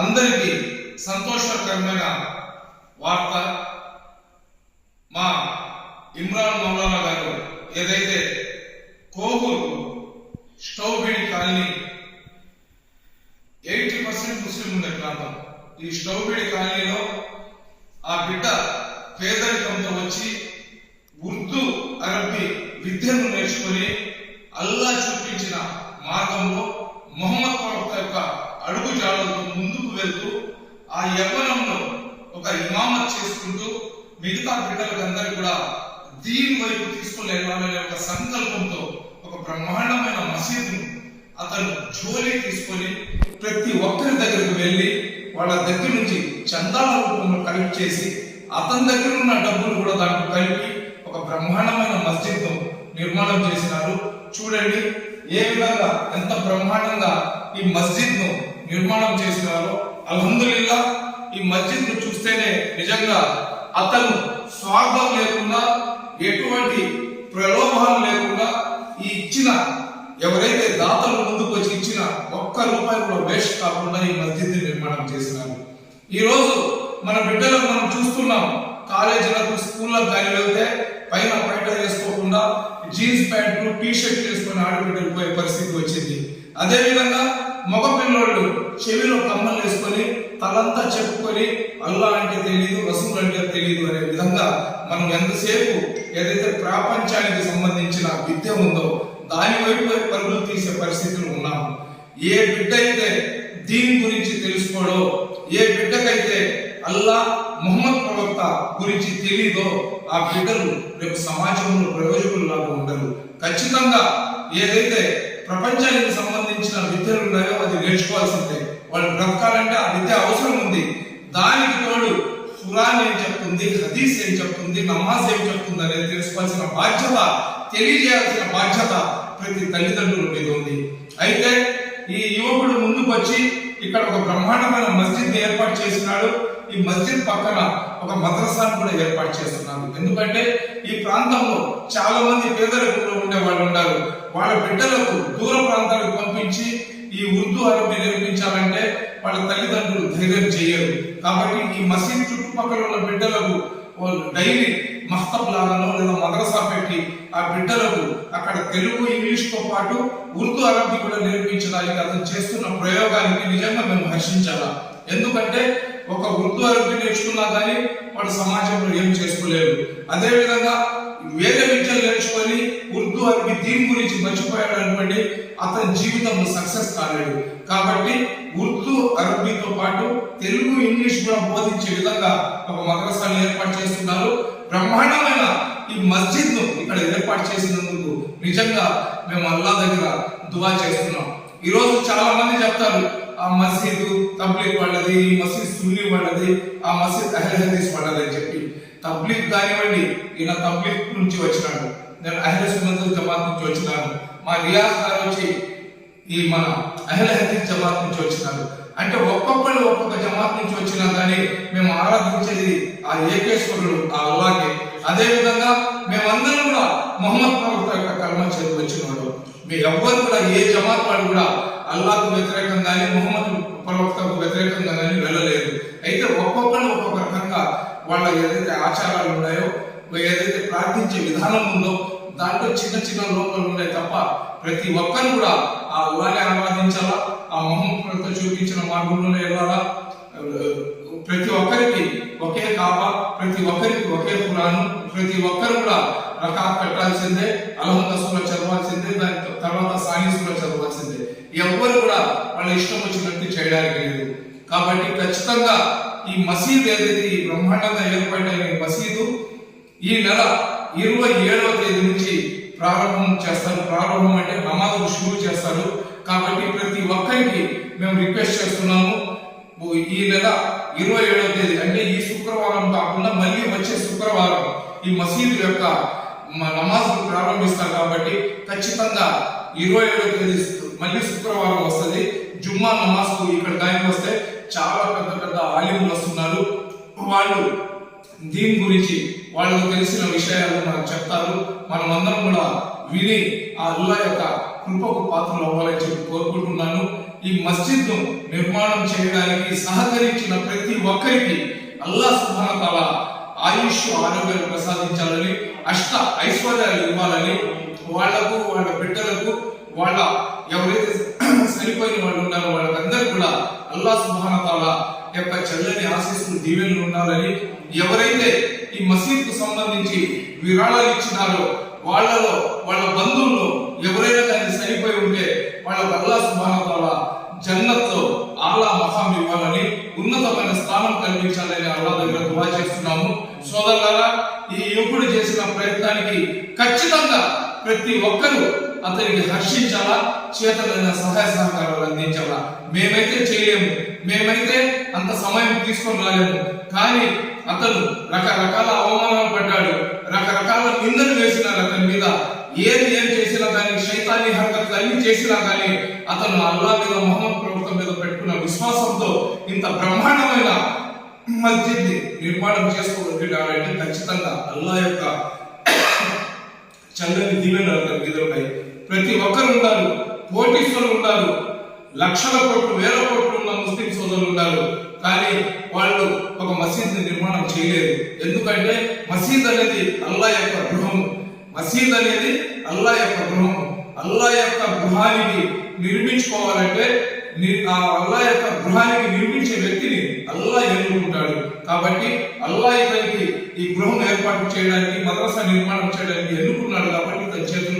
అందరికీ సంతోషకరమైన వార్త. మా ఇమ్రాన్ మౌలానా గారు ఏదైతే కోవూరు స్టౌబిడి కాలనీ ఎయిటీ పర్సెంట్ ముస్లిం ఉండే ప్రాంతం. ఈ స్టౌబిడి కాలనీలో ఆ బిడ్డ పేదరికంతో వచ్చి ఉర్దూ అరబ్బీ విద్యను నేర్చుకొని అల్లా చూపించిన మార్గంలో మొహమ్మద్ ప్రవక్త యొక్క అడుగు జాడలతో ముందుకు వెళ్తూ ఆ యవ్వనంలో ఒక ఇమామత్ చేసుకుంటూ మిగతా బిడ్డలకు అందరికీ కూడా దీని వైపు తీసుకుని వెళ్ళాలనే ఒక సంకల్పంతో ఒక బ్రహ్మాండమైన మసీదును అతను జోలి తీసుకొని ప్రతి ఒక్కరి దగ్గరికి వెళ్ళి వాళ్ళ దగ్గర నుంచి చందాల రూపంలో కలెక్ట్ చేసి అతని దగ్గర ఉన్న డబ్బులు కూడా దాంట్లో కలిపి ఒక బ్రహ్మాండమైన మస్జిద్ను నిర్మాణం చేసినారు. చూడండి ఏ విధంగా ఎంత బ్రహ్మాండంగా ఈ మస్జిద్ను నిర్మాణం చేసినారో అల్హమ్దులిల్లా ఈ మస్జిద్ను చూస్తేనే నిజంగా అతను స్వార్థం లేకుండా ఎటువంటి ప్రలోభాలు లేకుండా ఈ ఇచ్చిన ఎవరైతే దాతలు ముందుకు వచ్చి ఇచ్చిన ఒక్క రూపాయి కూడా వేస్ట్ కాకుండా ఈ మస్జిద్ నిర్మాణం చేసినారు. ఈ రోజు మన బిడ్డలకు మనం చూస్తున్నాం. కాలేజీలకు స్కూళ్ళకు కానీ వెళ్తే పైన బయట వేసుకోకుండా జీన్స్ ప్యాంట్లు టీ షర్ట్ వేసుకొని ఆడబిడ్డలు పోయే పరిస్థితి వచ్చింది. అదేవిధంగా మగ పిల్లోళ్ళు చెవిలో కమ్మలు వేసుకొని తలంతా చెప్పుకొని అల్లా అంటే తెలియదు రసూల్ అంటే తెలియదు అనే విధంగా మనం ఎంతసేపు ఏదైతే ప్రపంచానికి సంబంధించిన విద్య ఉందో దాని వైపు పరుగులు తీసే పరిస్థితులు ఉన్నాము. ఏ బిడ్డ అయితే దీని గురించి తెలుసుకోడో ఏ బిడ్డకైతే అల్లా ముహమ్మద్ ప్రవక్త గురించి తెలియదో ఆ బిడ్డలు రేపు సమాజంలో ప్రయోజకులాగా ఉండరు. ఖచ్చితంగా ఏదైతే ప్రపంచానికి సంబంధించిన విద్యలు ఉన్నాయో అది నేర్చుకోవాల్సిందే. వాళ్ళు బ్రతకాలంటే ఆ విద్య అవసరం ఉంది. దానికి తోడు ఖురాన్ ఏం చెప్తుంది హదీస్ ఏం చెప్తుంది నమాజ్ ఏం చెప్తుంది అనేది తెలుసుకోవాల్సిన బాధ్యత తెలియజేయాల్సిన బాధ్యత ప్రతి తల్లిదండ్రుల మీద ఉంది. అయితే ఈ యువకుడు ముందుకు వచ్చి ఇక్కడ ఒక బ్రహ్మాండమైన మస్జిద్ ఏర్పాటు చేసినాడు. ఈ మస్జిద్ పక్కన ఒక మద్రసాను కూడా ఏర్పాటు చేస్తున్నారు. ఎందుకంటే ఈ ప్రాంతంలో చాలా మంది పేదరికంలో ఉండే వాళ్ళు ఉన్నారు. వాళ్ళ బిడ్డలకు దూర ప్రాంతాలకు పంపించి ఈ ఉర్దూ అరబీ నేర్పించాలంటే వాళ్ళ తల్లిదండ్రులు ధైర్యం చేయరు. కాబట్టి ఈ మసీద్ చుట్టుపక్కల ఉన్న బిడ్డలకు డైలీ మస్తబ్లాలలో లేదా మదరసా పెట్టి ఆ బిడ్డలకు అక్కడ తెలుగు ఇంగ్లీష్తో పాటు ఉర్దూ అరబీ కూడా నేర్పించడానికి అతను చేస్తున్న ప్రయోగానికి నిజంగా మేము హర్షించాలా. ఎందుకంటే ఒక ఉర్దూ అరబీ నేర్చుకున్నా కానీ వాడు సమాజంలో ఏం చేసుకోలేరు. అదేవిధంగా వేద విద్యలు నేర్చుకొని ఉర్దూ అరబీ దీని గురించి మర్చిపోయాడు అనుకోండి అతని జీవితంలో సక్సెస్ కాలేడు కాబట్టి ఉర్దూ అరబీతో పాటు తెలుగు ఇంగ్లీష్ కూడా బోధించే విధంగా ఒక మద్రసాను ఏర్పాటు చేస్తున్నారు. బ్రహ్మాండమైన ఈ మస్జిద్ను ఇక్కడ ఏర్పాటు చేసినందుకు నిజంగా మేము అల్లా దగ్గర దువా చేస్తున్నాం. ఈ రోజు చాలా మంది చెప్తారు ఆ మసీదు తబ్లీగ్ వాళ్ళది ఈ మసీద్ సున్నీ వాళ్ళది ఆ మసీద్ అహ్లహదీస్ వాళ్ళది అని చెప్పి. తబ్లీగ్ కానివ్వండి ఈయన తబ్లీగ్ నుంచి వచ్చినాడు. నేను అహ్ల సున్నత్ జమాత్ నుంచి వచ్చినాను. మా రియాజ్ గారు వచ్చి ఈ మన అహ్ల హదీస్ జమాత్ నుంచి వచ్చినారు. అంటే ఒక్కొక్కళ్ళు ఒక్కొక్క జమాత్ నుంచి వచ్చినా కానీ మేము ఆరాధించేది ఆ ఏకేశ్వరుడు ఆ అల్లాకే అదే విధంగా మేమందరం కూడా మొహమ్మద్ ప్రవక్త యొక్క కర్మ చేతి వచ్చినాడు మీ ఎవ్వరు కూడా ఏ జమాత్ వాడు కూడా అల్లాకు వ్యతిరేకంగా కానీ మొహమ్మద్ ప్రవక్తకు వ్యతిరేకంగా కానీ వెళ్ళలేదు. అయితే ఒక్కొక్కరు ఒక్కొక్క రకంగా వాళ్ళ ఏదైతే ఆచారాలు ఉన్నాయో ఏదైతే ప్రార్థించే విధానం ఉందో దాంట్లో చిన్న చిన్న లోపాలు ఉన్నాయి తప్ప ప్రతి ఒక్కరు కూడా ఆ అల్లానే ఆరాధించాలా ఆ మొహం చూపించిన మార్గంలోనే వెళ్ళాలా? ప్రతి ఒక్కరికి ఒకే కాపా ప్రతి ఒక్కరికి ఒకే పురాణం ప్రతి ఒక్కరు కూడా రకాలు పెట్టాల్సిందే అలహంద చదవాల్సిందే దాని తర్వాత సాయి చదవాల్సిందే. ఎవ్వరు కూడా వాళ్ళ ఇష్టం వచ్చినట్టు చేయడానికి లేదు. కాబట్టి ఖచ్చితంగా ఈ మసీద్ ఏదైతే ఈ బ్రహ్మాండంగా ఏర్పడిన ఈ మసీదు ఈ నెల ఇరవై ఏడవ తేదీ నుంచి ప్రారంభం చేస్తారు. ప్రారంభం అంటే నమాజులు షురూ చేస్తారు. కాబట్టి ప్రతి ఒక్కరికి మేము రిక్వెస్ట్ చేస్తున్నాము. ఈ నెల ఇరవై ఏడవ తేదీ అంటే ఈ శుక్రవారం కాకుండా మళ్ళీ వచ్చే శుక్రవారం ఈ మసీదు యొక్క నమాజ్ ప్రారంభిస్తారు. కాబట్టి ఖచ్చితంగా ఇరవై ఏడవ తేదీ మళ్ళీ శుక్రవారం వస్తుంది. జుమ్మా నమాజ్ ఇక్కడ టైం వస్తే చాలా పెద్ద పెద్ద ఆలిములు వస్తున్నారు. వాళ్ళు దీని గురించి వాళ్ళకు తెలిసిన విషయాలు మనకు చెప్తారు. మనమందరం కూడా విని ఆ అల్లా యొక్క కృపకు పాత్రలు అవ్వాలని చెప్పి కోరుకుంటున్నాను. ఈ మస్జిద్ను నిర్మాణం చేయడానికి సహకరించిన ప్రతి ఒక్కరికి అల్లా సుభానతల ఆయుష్ ఆరోగ్యాలు ప్రసాదించాలని అష్ట ఐశ్వర్యాలు ఇవ్వాలని వాళ్ళకు వాళ్ళ బిడ్డలకు వాళ్ళ ఎవరైతే చనిపోయిన వాళ్ళు ఉన్నారో వాళ్ళకందరూ కూడా అల్లా సుభానతల యొక్క చల్లని ఆశీస్సులు దీవెనలు ఉండాలని ఎవరైతే ఈ మసీద్కు సంబంధించి విరాళాలు ఇచ్చినారో వాళ్ళలో వాళ్ళ బంధువులు ఎవరైనా కానీ చనిపోయి ఉంటే వాళ్ళకు అల్లా సుభానతల జన్నత్లో ఆలా మహాం ఇవ్వాలని ఉన్నతమైన స్థానం కల్పించాలని అల్లా దగ్గర దువా చేస్తున్నాము. సోదరులారా ఈ యువకుడు చేసిన ప్రయత్నానికి ఖచ్చితంగా ప్రతి ఒక్కరూ అతనికి హర్షించాలా చేతనైన సహాయ సహకారాలు అందించాలా? మేమైతే చేయలేము. మేమైతే అంత సమయం తీసుకొని రాలేము. కానీ అతను రకరకాల అవమానాలు పడ్డాడు. రకరకాల నిందలు వేసినారు అతని మీద. ఏది ఏం చేసినా కానీ శైతాన్ని హరకతలు అన్ని చేసినా కానీ అతను అల్లా మీద మొహమ్మద్ ప్రభుత్వం మీద పెట్టుకున్న విశ్వాసంతో ఇంత బ్రహ్మాండమైన మస్జిద్ని నిర్మాణం చేసుకోగలిగాడంటే ఖచ్చితంగా అల్లా యొక్క చల్లని దీవెన అతని మీద ఉన్నాయి ప్రతి ఒక్కరు ఉన్నారు కోటీశ్వరులు ఉన్నారు లక్షల కోట్లు వేల కోట్లు ఉన్న ముస్లిం సోదరులు ఉన్నారు కానీ వాళ్ళు ఒక మసీద్ నిర్మాణం చేయలేదు. ఎందుకంటే మసీద్ అనేది అల్లా యొక్క గృహం. మసీద్ అనేది అల్లా యొక్క గృహము అల్లా యొక్క గృహానికి నిర్మించుకోవాలంటే ఆ అల్లా యొక్క గృహానికి నిర్మించే వ్యక్తిని అల్లా ఎన్నుకుంటాడు. కాబట్టి అల్లా ఇతనికి ఈ గృహం ఏర్పాటు చేయడానికి మద్రసా నిర్మాణం చేయడానికి ఎన్నుకున్నాడు కాబట్టి ఇతని చేతులు